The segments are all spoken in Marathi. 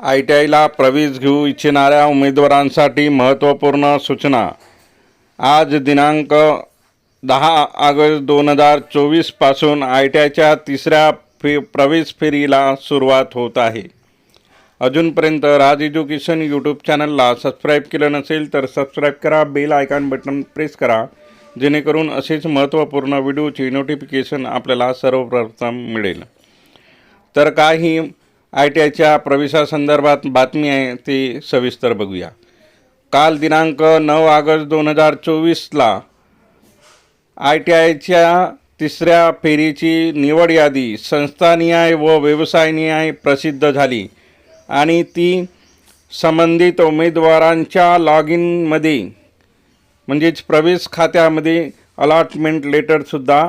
आय टी आयला प्रवेश घेऊ इच्छिणाऱ्या उमेदवारांसाठी महत्त्वपूर्ण सूचना. आज दिनांक दहा ऑगस्ट दोन हजार चोवीसपासून आय टी आयच्या तिसऱ्या फे प्रवेश फेरीला सुरुवात होत आहे. अजूनपर्यंत राज एज्युकेशन यूट्यूब चॅनलला सबस्क्राईब केलं नसेल तर सबस्क्राईब करा बेल आयकॉन बटन प्रेस करा जेणेकरून असेच महत्त्वपूर्ण व्हिडिओची नोटिफिकेशन आपल्याला सर्वप्रथम मिळेल. तर काही आय टी आयच्या प्रवेशासंदर्भात बातमी आहे ती सविस्तर बघूया. काल दिनांक नऊ ऑगस्ट दोन हजार चोवीसला आय टी आयच्या तिसऱ्या फेरीची निवड यादी संस्थानिहाय व व्यवसायनिहाय प्रसिद्ध झाली आणि ती संबंधित उमेदवारांच्या लॉग इनमध्ये म्हणजेच प्रवेश खात्यामध्ये अलॉटमेंट लेटरसुद्धा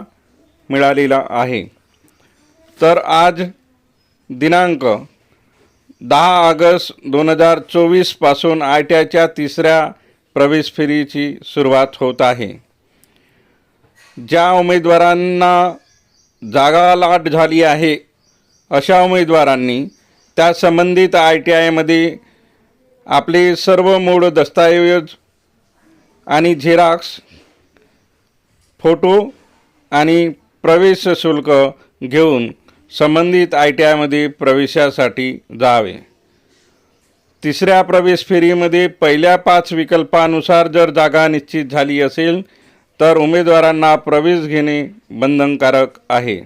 मिळालेला आहे. तर आज दिनांक दहा ऑगस्ट दोन हजार चोवीसपासून आय टी आयच्या तिसऱ्या प्रवेश फेरीची सुरुवात होत आहे. ज्या उमेदवारांना जागा लाट झाली आहे अशा उमेदवारांनी त्या संबंधित आय टी आयमध्ये आपले सर्व मूळ दस्तऐवज आणि झेरॉक्स फोटो आणि प्रवेश शुल्क घेऊन संबंधित आय टी आयमध्ये प्रवेशासाठी जावे. तिसऱ्या प्रवेश फेरीमध्ये पहिल्या पाच विकल्पानुसार जर जागा निश्चित झाली असेल तर उमेदवारांना प्रवेश घेणे बंधनकारक आहे.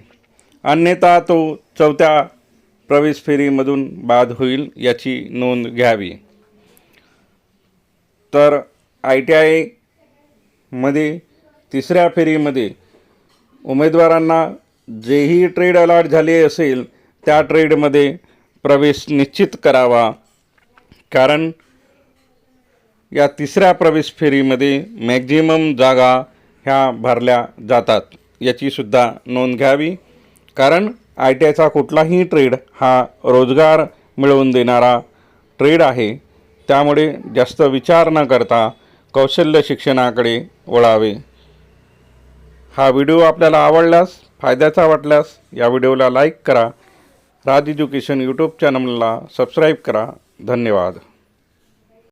अन्यथा तो चौथ्या प्रवेश फेरीमधून बाद होईल याची नोंद घ्यावी. तर आय टी आयमध्ये तिसऱ्या फेरीमध्ये उमेदवारांना जेही ट्रेड अलॉट झाले असेल त्या ट्रेडमध्ये प्रवेश निश्चित करावा. कारण या तिसऱ्या प्रवेश फेरीमध्ये मॅक्झिमम जागा ह्या भरल्या जातात. याचीसुद्धा नोंद घ्यावी. कारण आय टी आयचा कुठलाही ट्रेड हा रोजगार मिळवून देणारा ट्रेड आहे. त्यामुळे जास्त विचार न करता कौशल्य शिक्षणाकडे वळावे. हा व्हिडिओ आपल्याला आवडल्यास फायद्याचा वाटल्यास या व्हिडिओला लाईक करा. राज एज्युकेशन यूट्यूब चॅनलला सबस्क्राईब करा. धन्यवाद.